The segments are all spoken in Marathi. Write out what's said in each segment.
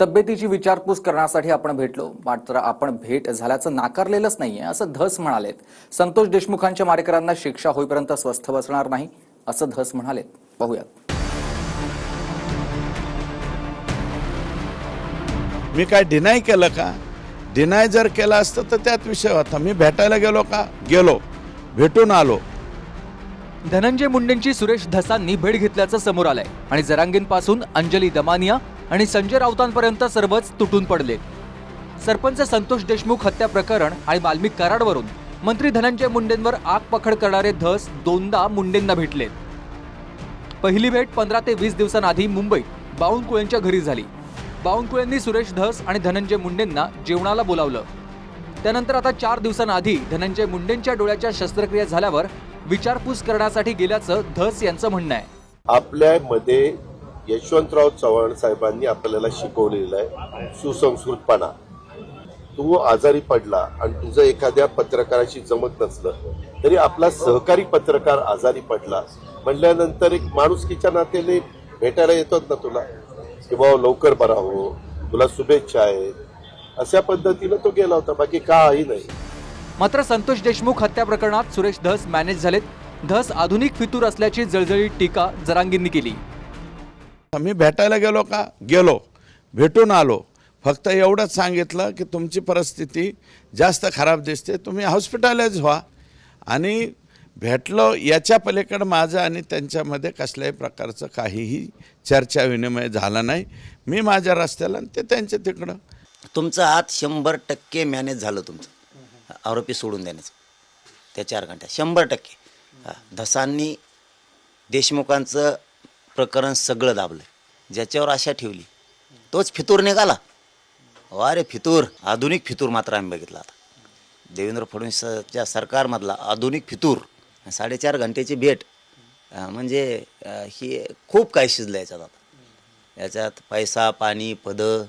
तब्येतीची विचारपूस करण्यासाठी आपण भेटलो. मात्र आपण भेट झाल्याचं नाकारलेलंच नाहीये असं धस म्हणालेत. संतोष देशमुखांच्या मारेकरांना शिक्षा होईपर्यंत स्वस्थ बसणार नाही असं धस म्हणालेत. पाहूयात. मी काय डिनाय केलं का? डिनाय जर केलं असतं तर त्यात विषय होता. मी भेटायला गेलो का? गेलो. भेटून आलो. धनंजय मुंडेंची सुरेश धसांनी भेट घेतल्याचं समोर आलंय. आणि जरांगींपासून अंजली दमानिया आणि संजय राऊतांपर्यंत सर्वच तुटून पडले. सरपंच संतोष देशमुख हत्या प्रकरण आणि वाल्मिक कराडवरून मंत्री धनंजय मुंडेंवर आग पखड करणारे धस दोनदा मुंडेंना भेटले. पहिली भेट पंधरा ते वीस दिवसांआधी मुंबईत बावनकुळेंच्या घरी झाली. बावनकुळेंनी सुरेश धस आणि धनंजय मुंडेंना जेवणाला बोलावलं. त्यानंतर आता चार दिवसांआधी धनंजय मुंडेंच्या डोळ्याच्या शस्त्रक्रिया झाल्यावर विचारपूस करण्यासाठी गेल्याचं धस यांचं म्हणणं आहे. आपल्यामध्ये यशवंतराव चव्हाण साहेबांनी आपल्याला शिकवलेलं आहे सुसंस्कृतपणा. तू आजारी पडला आणि तुझं एखाद्या पत्रकाराशी जमत नसलं तरी आपला सहकारी पत्रकार आजारी पडला म्हणल्यानंतर एक माणुसकीच्या नात्याने भेटायला येतात ना तुला? की बाबा लवकर बरा हो तुला शुभेच्छा आहेत. अशा पद्धतीनं तो गेला होता बाकी काही नाही. मात्र संतोष देशमुख हत्या प्रकरणात सुरेश धस मॅनेज झालेत. धस आधुनिक फितूर असल्याची जळजळीत टीका जरांगींनी केली. मी भेटायला गेलो का? गेलो. भेटून आलो. फक्त एवढंच सांगितलं की तुमची परिस्थिती जास्त खराब दिसते तुम्ही हॉस्पिटलाइज व्हा. आणि भेटलो याच्या पलीकडं माझं आणि त्यांच्यामध्ये कसल्याही प्रकारचं काहीही चर्चा विनिमय झाला नाही. मी माझ्या रस्त्याला आणि ते त्यांच्या तिकडं. तुमचं आत शंभर टक्के मॅनेज झालं तुमचं. आरोपी सोडून देण्याचं. त्या चार घंट्या शंभर टक्के. धसांनी देशमुखांचं प्रकरण सगळं दाबलं ज्याच्यावर आशा ठेवली तोच फितूर निघाला. अरे फितूर आधुनिक फितूर मात्र आम्ही बघितला आता. देवेंद्र फडणवीसच्या सरकारमधला आधुनिक फितूर साडेचार घंटेची भेट म्हणजे ही खूप काही शिजलं याच्यात आता. याच्यात पैसा पाणी पदं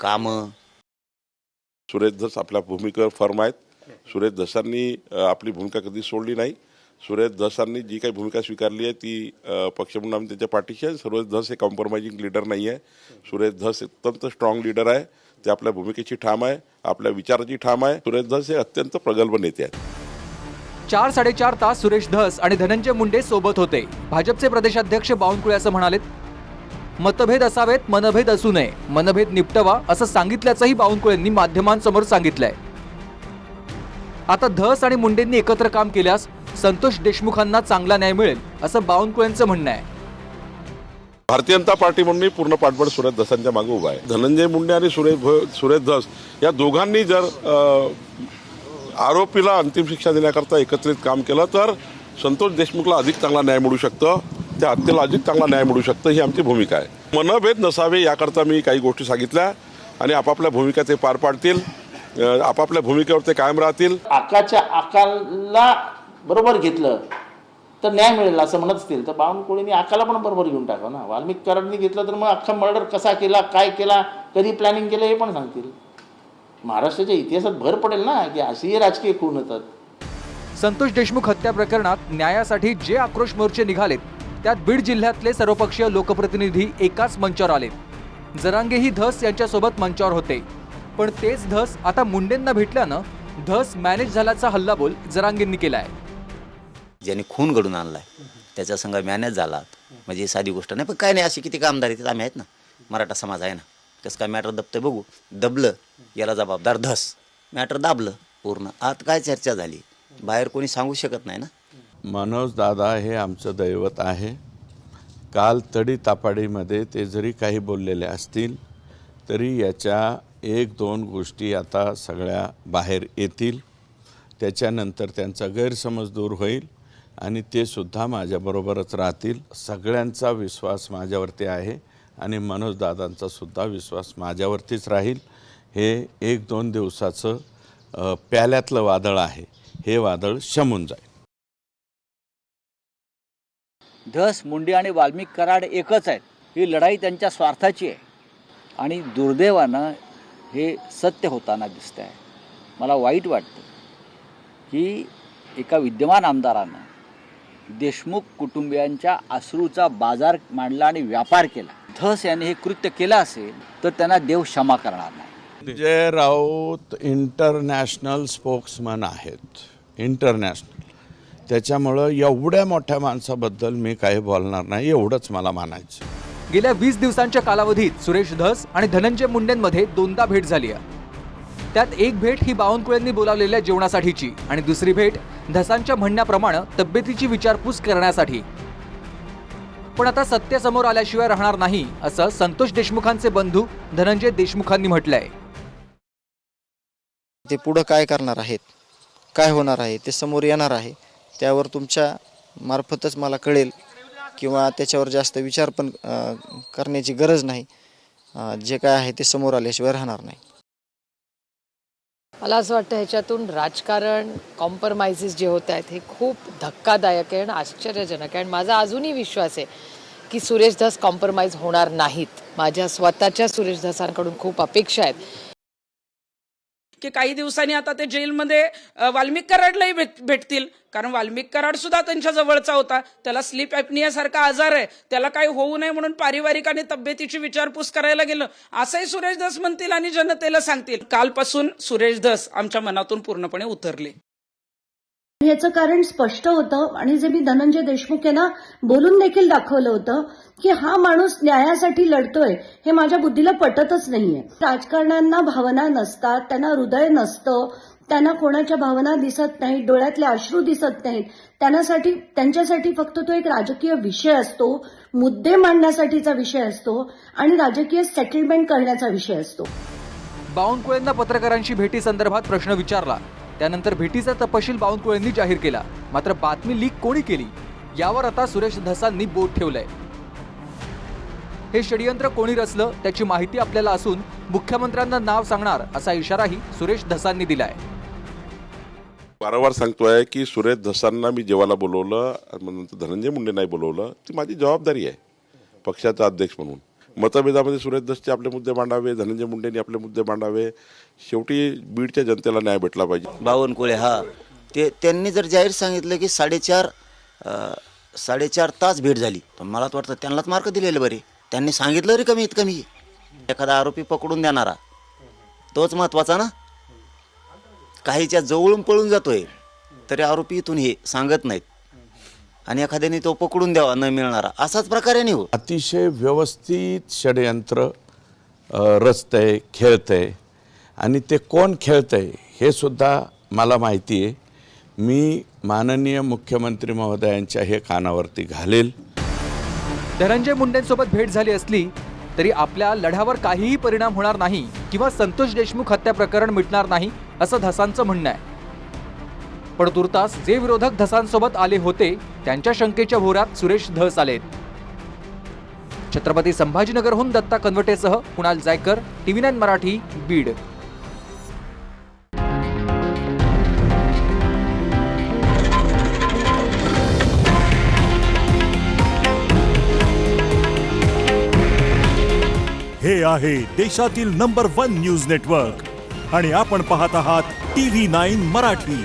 कामं. सुरेश धस आपल्या भूमिकेवर फर्म आहेत. सुरेश धसांनी आपली भूमिका कधी सोडली नाही. सुरेश धसांनी जी काही भूमिका स्वीकारली आहे ती पक्ष म्हणून आम्ही त्यांच्या पाठीशी आहे. सुरेश धस हे कॉम्प्रोमाइजिंग लीडर नाही आहे. सुरेश धस अत्यंत स्ट्रॉंग लीडर आहे. ते आपल्या भूमिकेची ठाम आहे. आपल्या विचाराची ठाम आहे. सुरेश धस हे अत्यंत प्रगल्भ नेते आहेत. चार साडेचार तास सुरेश धस आणि धनंजय मुंडे सोबत होते. भाजपचे प्रदेशाध्यक्ष बावनकुळे असं म्हणालेत मतभेद असावेत मनभेद असू नये. मनभेद निपटवा असं सांगितल्याचंही बावनकुळेंनी माध्यमांसमोर सांगितलंय. आता धस आणि मुंडेंनी एकत्र काम केल्यास संतोष देशमुखांना चांगला न्याय मिळेल असं बावनकुळेंचं म्हणणं आहे. भारतीय जनता पार्टी म्हणून पूर्ण पाठबळ सुरेश धसांच्या मागे उभा आहे. धनंजय मुंडे आणि सुरेश सुरेश धस या दोघांनी जर अ, आरोपीला अंतिम शिक्षा देण्याकरता एकत्रित काम केलं तर संतोष देशमुखला अधिक चांगला न्याय मिळू शकतं त्या हत्येला अधिक चांगला न्याय मिळू शकतं ही आमची भूमिका आहे. मनभेद नसावे याकरता मी काही गोष्टी सांगितल्या आणि आपापल्या भूमिका ते पार पाडतील आपापल्या भूमिकेवर ते कायम राहतील. आकाच्या आकाला बरोबर घेतलं तर न्याय मिळेल असं म्हणत असतील. तर बावनकुळेंनी आकाला पण बरोबर घेऊन टाका ना. वाल्मिकरांनी घेतलं तर मग अख्खा मर्डर कसा केला काय केला कधी प्लॅनिंग केलं हे पण सांगतील. महाराष्ट्राच्या इतिहासात भर पडेल ना की असेही राजकीय खून होतात. संतोष देशमुख हत्या प्रकरणात न्यायासाठी जे आक्रोश मोर्चे निघालेत त्यात बीड जिल्ह्यातले सर्वपक्षीय लोकप्रतिनिधी एकाच मंचावर आले जरांगेही धस यांच्यासोबत मंचावर होते. पण तेच धस आता मुंडेंना भेटल्यानं धस मॅनेज झाल्याचा हल्लाबोल जरांगेंनी केला आहे ज्यांनी खून घडून आणलाय त्याच्या संघ मॅनेज झाला. म्हणजे साधी गोष्ट नाही पण काय नाही अशी किती कामदार आहेत आम्ही आहेत ना. मराठा समाज आहे ना. कसं काय मॅटर दबतं बघू. दबलं याला जबाबदार धस. मॅटर दाबलं पूर्ण. आत काय चर्चा झाली? बाहेर कोणी सांगू शकत नाही ना. मनोज दादा हे आमचं दैवत आहे. काल तडी तापाडीमध्ये ते जरी काही बोललेले असतील तरी याच्या एक दोन गोष्टी आता सगळ्या बाहेर येतील. त्याच्यानंतर त्यांचा गैरसमज दूर होईल. आणि ते सुद्धा माझ्याबरोबरच राहतील. सगळ्यांचा विश्वास माझ्यावरती आहे आणि मनोजदादांचा सुद्धा विश्वास माझ्यावरतीच राहील. हे एक दोन दिवसाचं प्याल्यातलं वादळ आहे. हे वादळ शमून जाईल. धस मुंडे आणि वाल्मिक कराड एकच आहेत. ही लढाई त्यांच्या स्वार्थाची आहे. आणि दुर्दैवानं हे सत्य होताना दिसतं आहे मला वाईट वाटतं की एका विद्यमान आमदारानं देशमुख कुटुंबियांच्या अश्रूचा बाजार मांडला आणि व्यापार केला. धस यांनी हे कृत्य केलं असेल तर त्यांना देव क्षमा करणार नाही. संजय राऊत इंटरनॅशनल स्पोक्समन आहेत. इंटरनॅशनल त्याच्यामुळं एवढ्या मोठ्या माणसाबद्दल मी काही बोलणार नाही एवढंच मला मानायचं गेल्या वीस दिवसांच्या कालावधीत सुरेश धस आणि धनंजय मुंडेंमध्ये दोनदा भेट झाली आहे. त्यात एक भेट ही बावनकुळेंनी बोलावलेल्या जेवणासाठीची. आणि दुसरी भेट धसांच्या म्हणण्याप्रमाणे तब्येतीची विचारपूस करण्यासाठी. पण आता सत्य समोर आल्याशिवाय राहणार नाही असं संतोष देशमुखांचे बंधू धनंजय देशमुखांनी म्हटलंय. ते पुढं काय करणार आहेत? काय होणार आहे? ते समोर येणार आहे. त्यावर तुमच्या मार्फतच मला कळेल किंवा त्याच्यावर जास्त विचार पण करण्याची गरज नाही. जे काय आहे ते समोर आल्याशिवाय राहणार नाही. मला असं वाटतं ह्याच्यातून राजकारण कॉम्प्रमायझेस जे होत आहेत हे खूप धक्कादायक आहे आणि आश्चर्यजनक आहे. आणि माझा अजूनही विश्वास आहे की सुरेश धस होणार नाहीत. माझ्या स्वतःच्या सुरेश धसांकडून खूप अपेक्षा आहेत. की काही दिवसांनी आता ते जेलमध्ये वाल्मिक कराडलाही भेट भेटतील. कारण वाल्मिक कराड सुद्धा त्यांच्या जवळचा होता. त्याला स्लीप ॲपनियासारखा आजार आहे. त्याला काही होऊ नये म्हणून पारिवारिक आणि तब्येतीची विचारपूस करायला गेलं. असंही सुरेश धस म्हणतील आणि जनतेला सांगतील. कालपासून सुरेश धस आमच्या मनातून पूर्णपणे उतरले. याचं कारण स्पष्ट होतं आणि जे मी धनंजय देशमुख यांना बोलून देखील दाखवलं होतं की हा माणूस न्यायासाठी लढतोय हे माझ्या बुद्धीला पटतच नाहीये. राजकारण्यांना भावना नसतात त्यांना हृदय नसतं त्यांना कोणाच्या भावना दिसत नाहीत डोळ्यातले अश्रू दिसत नाहीत. त्यांच्यासाठी त्यांच्यासाठी फक्त तो एक राजकीय विषय असतो मुद्दे मांडण्यासाठीचा विषय असतो आणि राजकीय सेटलमेंट करण्याचा विषय असतो. बावनकुळेंना पत्रकारांशी भेटी संदर्भात प्रश्न विचारला. त्यानंतर भेटीचा तपशील बावनकुळेंनी जाहीर केला. मात्र बातमी लीक कोणी केली? यावर आता सुरेश धसांनी बोट ठेवलंय. हे षडयंत्र कोणी रचलं त्याची माहिती आपल्याला असून मुख्यमंत्र्यांना नाव सांगणार असा इशाराही सुरेश धसांनी दिलाय. वारंवार सांगतोय की सुरेश धसांना मी जेवायला बोलवलं नंतर धनंजय मुंडे नाही बोलवलं ती माझी जबाबदारी आहे पक्षाचा अध्यक्ष म्हणून. मतभेदामध्ये सुरेश दसचे आपले मुद्दे मांडावे धनंजय मुंडेंनी आपले मुद्दे मांडावे. शेवटी बीडच्या जनतेला न्याय भेटला पाहिजे. बावनकुळे हा. ते त्यांनी जर जाहीर सांगितलं की साडेचार साडेचार तास भेट झाली पण मला तर वाटतं त्यांनाच मार्क दिलेले बरे. त्यांनी सांगितलं रे कमीत कमी एखादा आरोपी पकडून देणारा तोच महत्त्वाचा ना? काहीच्या जवळून पळून जातोय तरी आरोपी इथून हे सांगत नाहीत. आणि एखाद्याने तो पकडून द्यावा न मिळणारा. असाच प्रकारे हो अतिशय व्यवस्थित षडयंत्र रचतंय खेळतंय. आणि ते कोण खेळतंय हे सुद्धा मला माहिती आहे. मी माननीय मुख्यमंत्री महोदयांच्या हे कानावरती घालेल. धनंजय मुंडेंसोबत भेट झाली असली तरी आपल्या लढ्यावर काहीही परिणाम होणार नाही किंवा संतोष देशमुख हत्या प्रकरण मिटणार नाही असं धसांचं म्हणणं आहे. पण तुर्तास जे विरोधक धसांसोबत आले होते त्यांच्या शंकेच्या भोरात सुरेश धस आलेत. छत्रपती संभाजीनगरहून दत्ता कनवटेसह कुणाल जायकर टीव्ही नाईन मराठी बीड. हे आहे देशातील नंबर वन न्यूज नेटवर्क आणि आपण पाहत आहात टी व्ही नाईन मराठी.